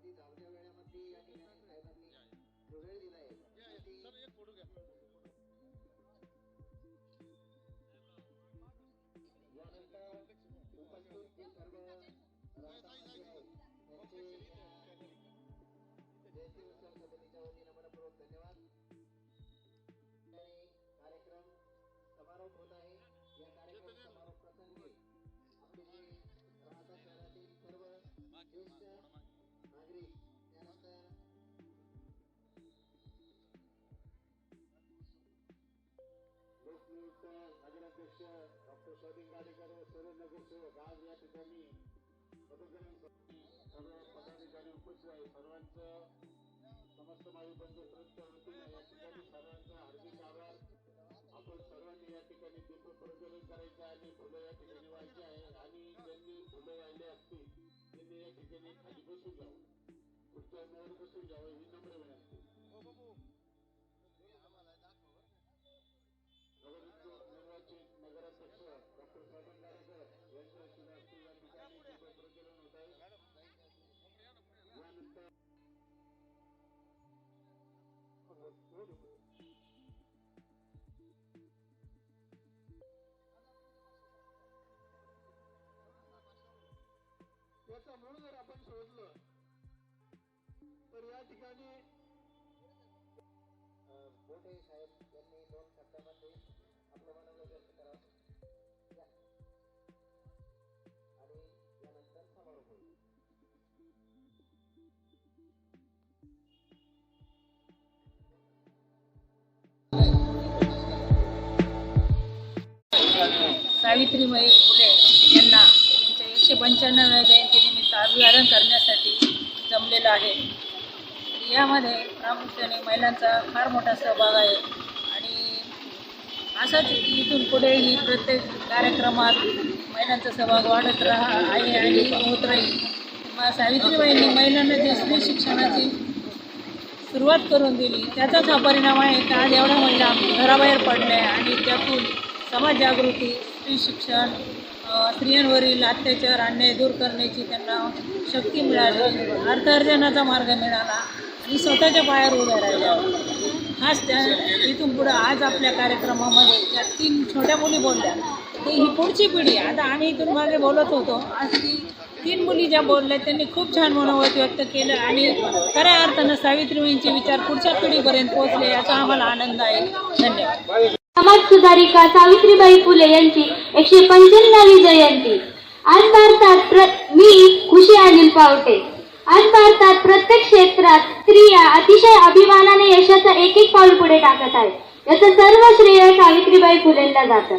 अगदी वेळामध्ये सर्व जयंती उत्सव धन्यवाद. नगराध्यक्ष डॉक्टर स्वाधीन गाडेकर व सर्व नगरसेवक आज या ठिकाणी सर्व पदाधिकारी उपस्थित आहे सर्वांचं समस्त माई बंधू ट्रस्टच्या वतीने या ठिकाणी सर्वांचा हार्दिक आभार आपण सर्वांनी या ठिकाणी दीप प्रज्वलन करायचं आणि फुलं या ठिकाणी व्हायची आहे आणि ज्यांनी फुलं वाहिले असतील त्यांनी या ठिकाणी खाली बसून जावं पुढच्या मोर बसून जावं ही नम्र विनंती. याचा मूळ जर आपण शोधलं तर या ठिकाणी बोटे साहेब यांनी दोन शब्दामध्ये आपलं मनोरंजन व्यक्त करावं. सावित्रीबाई फुले यांना त्यांच्या एकशे पंच्याण्णव्या जयंतीनिमित्त अभिवादन करण्यासाठी जमलेलं आहे. यामध्ये प्रामुख्याने महिलांचा फार मोठा सहभाग आहे आणि असाच इथून पुढेही प्रत्येक कार्यक्रमात महिलांचा सहभाग वाढत राहा आहे आणि होत राहील. मग सावित्रीबाईंनी महिलांना जे स्त्री शिक्षणाची सुरुवात करून दिली त्याचाच हा परिणाम आहे का? आज एवढ्या महिला घराबाहेर पडल्या आणि त्यातून समाज स्त्री शिक्षण स्त्रियांवरील अत्याचार अन्याय दूर करण्याची त्यांना शक्ती मिळाली. अर्थार्जनाचा मार्ग मिळाला आणि स्वतःच्या पायावर उभ्या राहिल्या हाच त्या इथून पुढं आज आपल्या कार्यक्रमामध्ये त्या तीन छोट्या मुली बोलल्या. ते ही पुढची पिढी. आता आम्ही इथून मागे बोलत होतो. आज ती तीन मुली ज्या बोलल्या त्यांनी खूप छान मनोगत व्यक्त केलं आणि खऱ्या अर्थानं सावित्रीबाईंचे विचार पुढच्या पिढीपर्यंत पोहोचले याचा आम्हाला आनंद आहे. धन्यवाद. समाज सुधारिका सावित्रीबाई फुले यांची एकशे पंच्याण्णवी जयंती. आज भारतात प्र मी खुशी अनिल पावटे. आज भारतात प्रत्येक क्षेत्रात स्त्रिया अतिशय अभिमानाने यशाचा एक एक पाऊल पुढे टाकत आहेत. याचं सर्व श्रेय सावित्रीबाई फुलेंना जातं.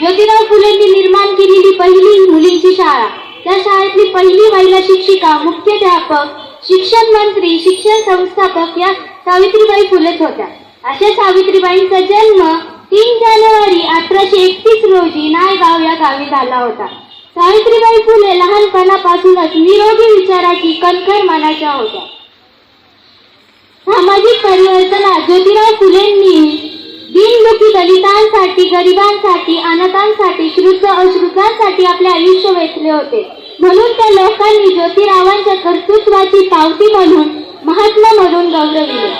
ज्योतिराव फुलेंनी निर्माण केलेली पहिली मुलींची शाळा. त्या शाळेतली पहिली महिला शिक्षिका मुख्याध्यापक शिक्षण मंत्री शिक्षण संस्थापक या सावित्रीबाई फुलेच होत्या. अशा सावित्रीबाईंचा जन्म तीन जानेवारी अठराशे एकतीस रोजी नायगाव या गावी झाला होता. सावित्रीबाई फुले लहानपणापासूनच निरोगी विचाराची कणखर मनाच्या होत्या. सामाजिक परिवर्तनात ज्योतिराव फुलेंनी दिनदुखी दलितांसाठी गरिबांसाठी अनाथांसाठी श्रुद्ध अश्रुतांसाठी आपले आयुष्य वेचले होते. म्हणून त्या लोकांनी ज्योतिरावांच्या कर्तृत्वाची पावती म्हणून महात्मा म्हणून गौरविले.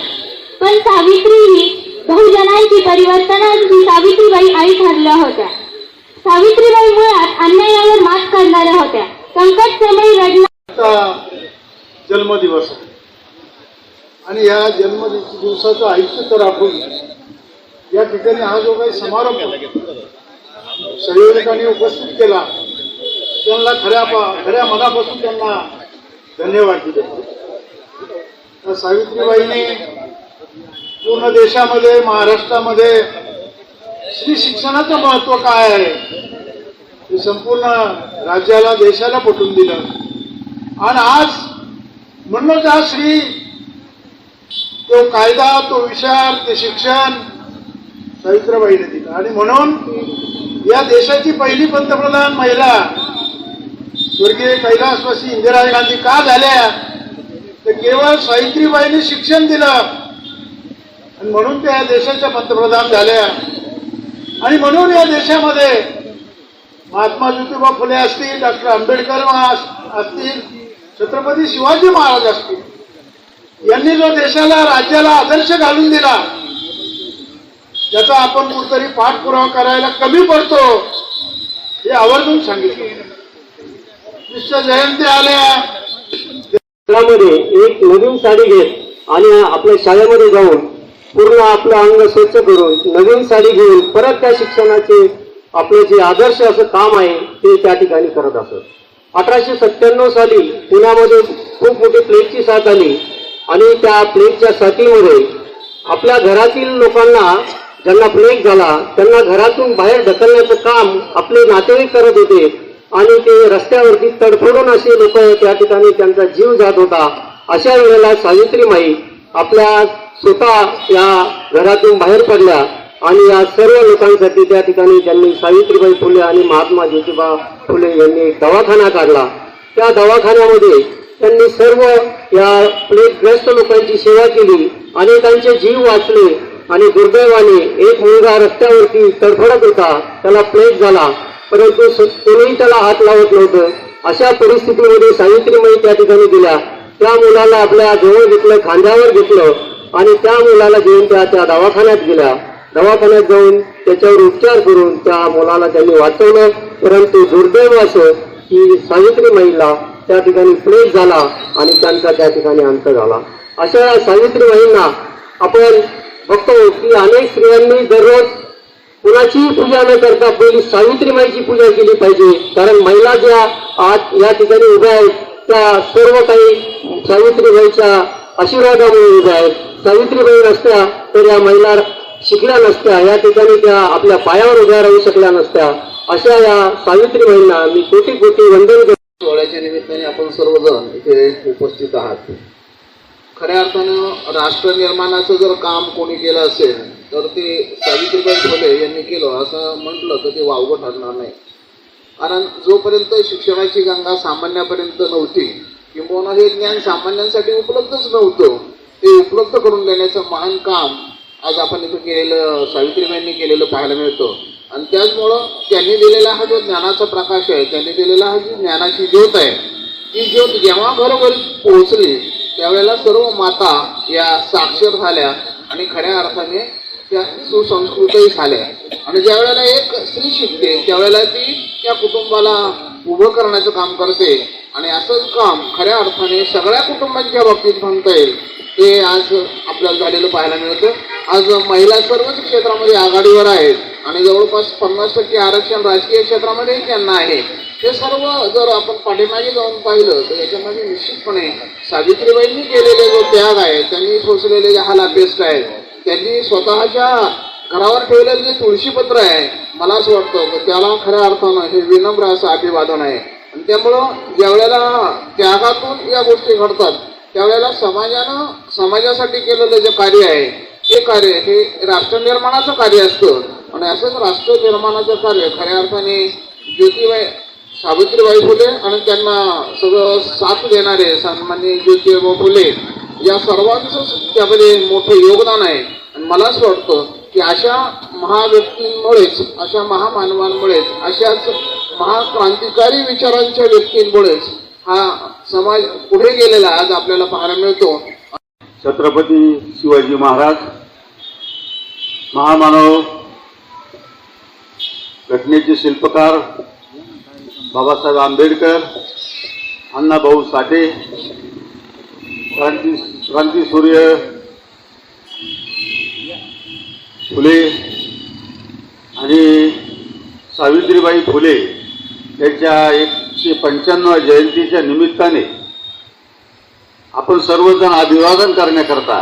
पण सावित्री ही बहुजनांची परिवर्तनाची सावित्रीबाई आई ठरल्या होत्या. सावित्रीबाई मुळात अन्यायावर मात करणाऱ्या होत्या. संकट समयी रडला. जन्मदिवस आणि या जन्म दिवसाचं आयुष्य तर आपण या ठिकाणी हा जो काही समारंभ संयोजकांनी उपस्थित केला त्यांना खऱ्या खऱ्या मनापासून त्यांना धन्यवाद दिले. सावित्रीबाईने पूर्ण देशामध्ये महाराष्ट्रामध्ये स्त्री शिक्षणाचं महत्त्व काय आहे? हे संपूर्ण राज्याला देशाला पटवून दिलं. आणि आज म्हणूनच आज श्री तो कायदा तो विचार ते शिक्षण सावित्रीबाईने दिलं. आणि म्हणून या देशाची पहिली पंतप्रधान महिला स्वर्गीय कैलासवासी इंदिरा गांधी का झाल्या? तर केवळ सावित्रीबाईंनी शिक्षण दिलं. आणि म्हणून त्या या देशाच्या पंतप्रधान झाल्या आणि म्हणून या देशामध्ये महात्मा ज्योतिबा फुले असतील डॉक्टर आंबेडकर असतील छत्रपती शिवाजी महाराज असतील यांनी जो देशाला राज्याला आदर्श घालून दिला त्याचा आपण कुठतरी पाठपुरावा करायला कमी पडतो हे आवर्जून सांगितलं. विश्व जयंती आल्या. एक नवीन साडी घेत आणि आपल्या शाळेमध्ये जाऊन पूर्ण आपलं अंग स्वच्छ करून नवीन साडी घेऊन परत त्या शिक्षणाचे आपले जे आदर्श असं काम आहे ते त्या ठिकाणी करत असत. अठराशे सत्त्याण्णव साली पुण्यामध्ये खूप मोठी प्लेगची साथ आली आणि त्या प्लेगच्या साथीमध्ये आपल्या घरातील लोकांना ज्यांना प्लेग झाला त्यांना घरातून बाहेर ढकलण्याचं काम आपले नातेवाईक करत होते आणि ते रस्त्यावरती तडफडून असे लोक त्या ठिकाणी त्यांचा जीव जात होता. अशा वेळेला सावित्रीमाई आपल्या स्वतः या घरातून बाहेर पडल्या आणि या सर्व लोकांसाठी त्या ठिकाणी त्यांनी सावित्रीबाई फुले आणि महात्मा ज्योतिबा फुले यांनी दवाखाना काढला. त्या दवाखान्यामध्ये त्यांनी सर्व या प्लेटग्रस्त लोकांची सेवा केली अनेकांचे जीव वाचले आणि दुर्दैवाने एक मुलगा रस्त्यावरती तडफडत होता. त्याला प्लेट झाला. परंतु कोणीही त्याला हात लावत नव्हतं. अशा परिस्थितीमध्ये सावित्रीबाई त्या ठिकाणी दिल्या त्या मुलाला आपल्या जवळ घेतलं खांद्यावर घेतलं आणि त्या मुलाला घेऊन त्या त्या दवाखान्यात गेल्या. दवाखान्यात जाऊन त्याच्यावर उपचार करून त्या मुलाला त्यांनी वाचवलं. परंतु दुर्दैव असं की सावित्री महिला त्या ठिकाणी प्लेग झाला आणि त्यांचा त्या ठिकाणी अंत झाला. अशा सावित्रीबाईंना आपण बघतो की अनेक स्त्रियांनी दररोज कुणाचीही पूजा न करता पहिली सावित्रीमाईची पूजा केली पाहिजे. कारण महिला ज्या आज या ठिकाणी उभ्या आहेत त्या सर्व काही सावित्रीबाईच्या आशीर्वादामुळे उभ्या आहेत सावित्रीबाई नसत्या तर या महिला शिकल्या नसत्या या ठिकाणी त्या आपल्या पायावर उभ्या राहू शकल्या नसत्या. अशा या सावित्रीबाईंना मी कोटी कोटी वंदन करतो. सोहळ्याच्या निमित्ताने आपण सर्वजण इथे उपस्थित आहात. खऱ्या अर्थानं राष्ट्र निर्माणाचं जर काम कोणी केलं असेल तर ते सावित्रीबाई फुले यांनी केलं असं म्हटलं तर ते वावगं ठरणार नाही. कारण जोपर्यंत शिक्षणाची गंगा सामान्यापर्यंत नव्हती किंबहुना हे ज्ञान सामान्यांसाठी उपलब्धच नव्हतं ते उपलब्ध करून देण्याचं महान काम आज आपण इथं केलेलं सावित्रीबाईंनी केलेलं पाहायला मिळतं. आणि त्याचमुळं त्यांनी दिलेला हा जो ज्ञानाचा प्रकाश आहे त्यांनी दिलेला हा जी ज्ञानाची ज्योत आहे ती ज्योत जेव्हा घरोघरी पोहोचली त्यावेळेला सर्व माता या साक्षर झाल्या आणि खऱ्या अर्थाने त्या सुसंस्कृतही झाल्या आणि ज्या वेळेला एक स्त्री शिकते त्यावेळेला ती त्या कुटुंबाला उभं करण्याचं काम करते. आणि असंच काम खऱ्या अर्थाने सगळ्या कुटुंबांच्या बाबतीत म्हणता येईल ते आज आपल्याला झालेलं पाहायला मिळतं. आज महिला सर्वच क्षेत्रामध्ये आघाडीवर आहेत. आणि जवळपास पन्नास टक्के आरक्षण राजकीय क्षेत्रामध्येही त्यांना आहे. हे सर्व जर आपण पाठीमागे जाऊन पाहिलं तर याच्यामध्ये निश्चितपणे सावित्रीबाईंनी केलेले जो त्याग आहे त्यांनी सोसलेले जे हालापेस्ट आहेत त्यांनी स्वतःच्या घरावर ठेवलेलं जे तुळशीपत्र आहे मला असं वाटतं की त्याला खऱ्या अर्थानं हे विनम्र असं अभिवादन आहे. आणि त्यामुळं ज्यावेळेला त्यागातून या गोष्टी घडतात त्यावेळेला समाजानं समाजासाठी केलेलं जे कार्य आहे ते कार्य हे राष्ट्रनिर्माणाचं कार्य असतं. आणि असंच राष्ट्र निर्माणाचं कार्य खऱ्या अर्थाने ज्योतिबाई सावित्रीबाई फुले आणि त्यांना सगळं साथ देणारे सन्मान्य ज्योतिबा फुले या सर्वांचं त्यामध्ये मोठं योगदान आहे. आणि मला असं वाटतं की अशा महाव्यक्तींमुळेच अशा महामानवांमुळेच अशाच महाक्रांतिकारी विचारांच्या व्यक्तींमुळेच हा समाज पुढे गेलेला आज आपल्याला पाहायला मिळतो. छत्रपती शिवाजी महाराज महामानव घटनेचे शिल्पकार बाबासाहेब आंबेडकर अण्णाभाऊ साठे क्रांती सूर्य फुले आणि सावित्रीबाई फुले यांच्या एकशे पंच्याण्णव जयंतीच्या निमित्ताने आपण सर्वजण अभिवादन करण्याकरता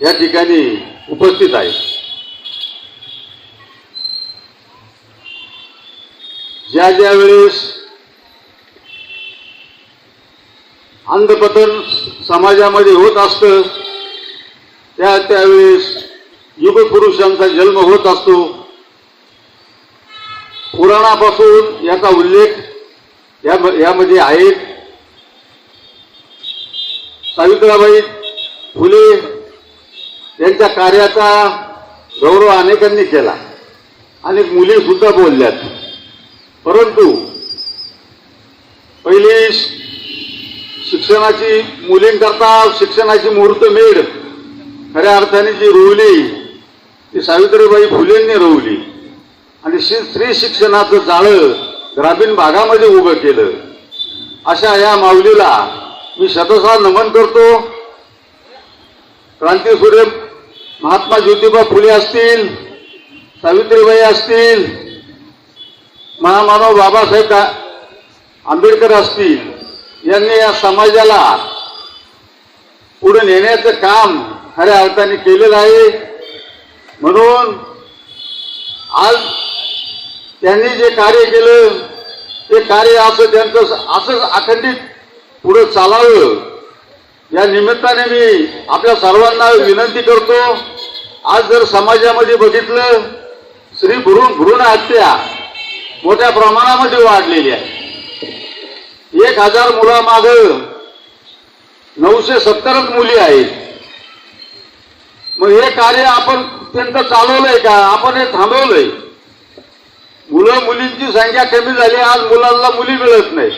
या ठिकाणी उपस्थित आहे. ज्या ज्या वेळेस अंधपतन समाजामध्ये होत असतं. त्या त्यावेळेस युगपुरुषांचा जन्म होत असतो. पुराणापासून याचा उल्लेख या यामध्ये आहे. सावित्रीबाई फुले यांच्या कार्याचा गौरव अनेकांनी केला. अनेक मुली सुद्धा बोलल्यात. परंतु पहिले शिक्षणाची मुलींकरता शिक्षणाची मुहूर्तमेढ खऱ्या अर्थाने जी रोवली ती सावित्रीबाई फुलेंनी रोवली. आणि स्त्री शिक्षणाचं जाळं ग्रामीण भागामध्ये उभं केलं. अशा या माऊलीला मी शतसा नमन करतो. क्रांतीसूर्य महात्मा ज्योतिबा फुले असतील सावित्रीबाई असतील महामानव बाबासाहेब आंबेडकर असतील यांनी या समाजाला पुढे नेण्याचं काम खऱ्या अर्थाने केलेलं आहे. म्हणून आज त्यांनी जे कार्य केलं ते कार्य असं त्यांचं असंच अखंडित पुढे चालावं. या निमित्ताने मी आपल्या सर्वांना विनंती करतो आज जर समाजामध्ये बघितलं स्त्री भ्रूण भ्रूण हत्या मोठ्या प्रमाणामध्ये वाढलेली आहे एक हजार मुलामाग नऊशे सत्तरच मुली आहेत. मग हे कार्य आपण त्यांचं चालवलंय का? आपण हे थांबवलंय. मुलं मुलींची संख्या कमी झाली आज मुलांना मुली मिळत नाही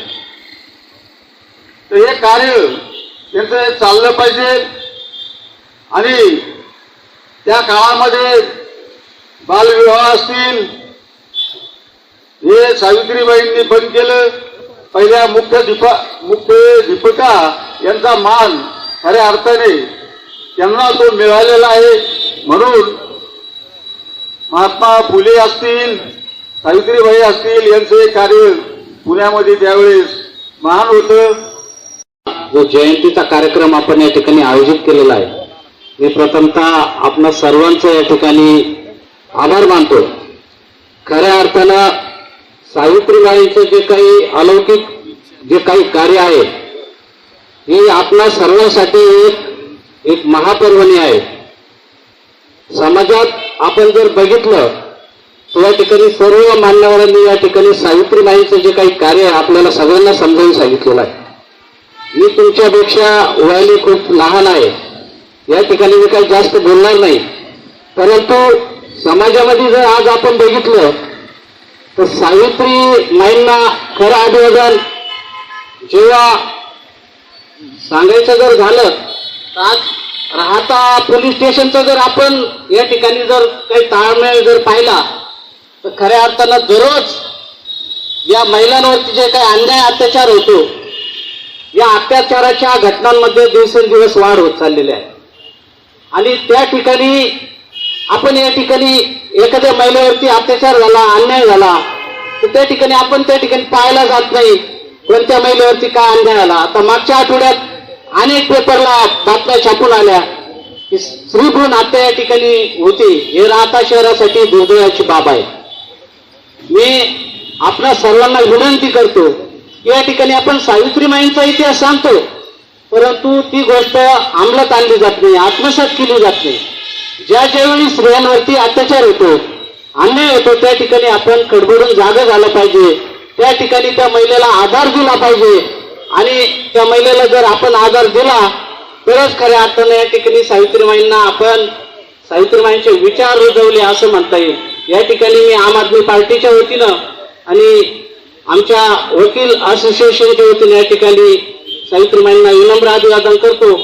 तर हे कार्य त्यांचं हे चाललं पाहिजे. आणि त्या काळामध्ये बालविवाह असतील. हे सावित्रीबाईंनी बंद केलं. पहिल्या मुख्य दीपा मुख्य दीपिका यांचा मान खऱ्या अर्थाने त्यांना तो मिळालेला आहे. म्हणून महात्मा फुले असतील सावित्रीबाई असतील यांचं कार्य पुण्यामध्ये त्यावेळेस महान होतं. जो जयंतीचा कार्यक्रम आपण या ठिकाणी आयोजित केलेला आहे मी प्रथमतः आपण सर्वांचं या ठिकाणी आभार मानतो. खऱ्या अर्थानं सावित्रीबाईंचं जे काही अलौकिक जे काही कार्य आहे हे आपणा सर्वांसाठी एक एक महापर्वणी आहे. समाजात आपण जर बघितलं तर या ठिकाणी सर्व मान्यवरांनी या ठिकाणी सावित्रीबाईंचं जे काही कार्य आहे आपल्याला सगळ्यांना समजावून सांगितलेलं आहे. मी तुमच्यापेक्षा वयाने खूप लहान आहे. या ठिकाणी मी काही जास्त बोलणार नाही. परंतु समाजामध्ये जर आज आपण बघितलं तर सावित्री माईंना खरं अभिवादन. जेव्हा सांगायचं जर झालं तर आज राहता पोलीस स्टेशनचं जर आपण या ठिकाणी जर काही ताळमेळ जर पाहिला तर खऱ्या अर्थानं दररोज या महिलांवरती जे काही अन्याय अत्याचार होतो या अत्याचाराच्या घटनांमध्ये दिवसेंदिवस वाढ होत चाललेली आहे. आणि त्या ठिकाणी आपण या ठिकाणी एखाद्या महिलेवरती अत्याचार झाला अन्याय झाला तर त्या ठिकाणी आपण त्या ठिकाणी पाहायला जात नाही. कोणत्या महिलेवरती काय अन्याय झाला? आता मागच्या आठवड्यात अनेक पेपरला बातम्या छापून आल्या की स्त्री भ्रूण हत्या या ठिकाणी होती. हे राहता शहरासाठी दुर्दैवाची बाब आहे. मी आपल्या सर्वांना विनंती करतो या ठिकाणी आपण सावित्रीमाईंचा इतिहास सांगतो परंतु ती गोष्ट अंमलात आणली जात नाही आत्मसात केली जात नाही. ज्या ज्यावेळी स्त्रियांवरती अत्याचार होतो अन्याय होतो त्या ठिकाणी आपण खडबडून जागं झालं पाहिजे. त्या ठिकाणी त्या महिलेला आधार दिला पाहिजे. आणि त्या महिलेला जर आपण आधार दिला तरच खऱ्या अर्थानं या ठिकाणी सावित्रीबाईंना आपण सावित्रीबाईंचे विचार रुजवले असं म्हणता येईल. या ठिकाणी मी आम आदमी पार्टीच्या वतीनं आणि आमच्या वकील असोसिएशनच्या वतीनं या ठिकाणी सावित्रीबाईंना विनम्र अभिवादन करतो.